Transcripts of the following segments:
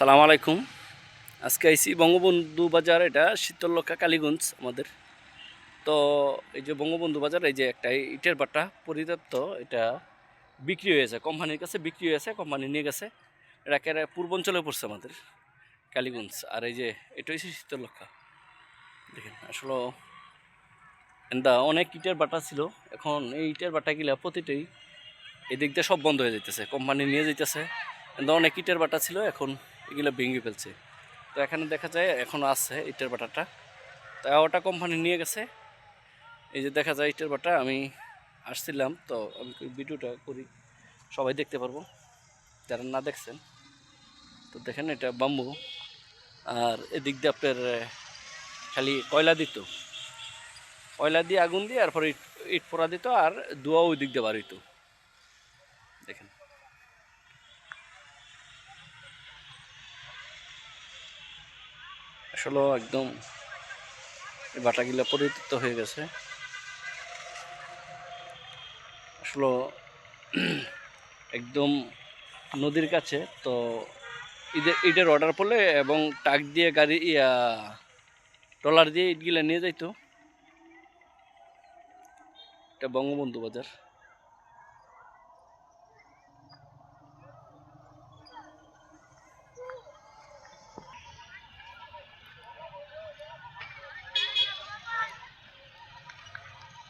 সালাম আলাইকুম। আজকে আইসি বঙ্গবন্ধু বাজার, এটা শীতলক্ষা কালীগঞ্জ আমাদের। তো এই যে বঙ্গবন্ধু বাজার, এই যে একটা ইটের বাটা পরিত্যক্ত, এটা বিক্রি হয়েছে, কোম্পানির কাছে বিক্রি হয়েছে, কোম্পানি নিয়ে গেছে। এটা একেবারে পূর্বাঞ্চলে পড়ছে আমাদের কালীগঞ্জ। আর এই যে এটা হচ্ছে শীতলক্ষা দেখেন, আসলে এন্দা অনেক ইটের বাটা ছিল। এখন এই ইটের বাটাগুলা প্রতিটাই এদিক দিয়ে সব বন্ধ হয়ে যাইতেছে, কোম্পানি নিয়ে এন্দা অনেক ইটের বাটা ছিল, এখন এগুলো ভেঙে ফেলছে। তো এখানে দেখা যায় এখন আছে ইটের বাটাটা। তা ওটা কোম্পানি নিয়ে গেছে। এই যে দেখা যায় ইটের বাটা, আমি আসছিলাম, তো আমি ভিডিওটা করি। সবাই দেখতে পারব। যারা না দেখছেন, তো দেখেন এটা বাম্বু আর এদিক দিয়ে আপনার খালি কয়লা দিত। কয়লা দিয়ে আগুন দিয়ে আর পরে ইট পোড়া দিত, আর ধোয়া ওই দিক দিয়ে হইতো। দেখেন। আসলে একদম বাটাগুলো পরিত্যক্ত হয়ে গেছে। আসলে একদম নদীর কাছে, তো ঈদের ঈদের অর্ডার পড়লে এবং টাক দিয়ে গাড়ি, ইয়া, ট্রলার দিয়ে ইটগুলো নিয়ে যাইতো। এটা বঙ্গবন্ধু বাজার।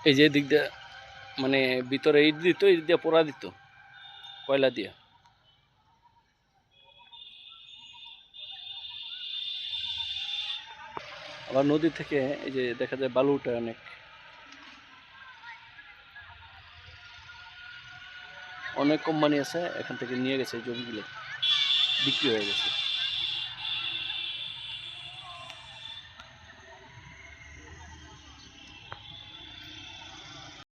এই যে দিক দিয়ে মানে ভিতরে ইট দিত, ইট দিয়ে পোড়া দিত, কয়লা দিয়ে। আবার নদী থেকে এই যে দেখা যায় বালুটা অনেক। অনেক কোম্পানি আছে, এখান থেকে নিয়ে গেছে জমিগুলো, বিক্রি হয়ে গেছে।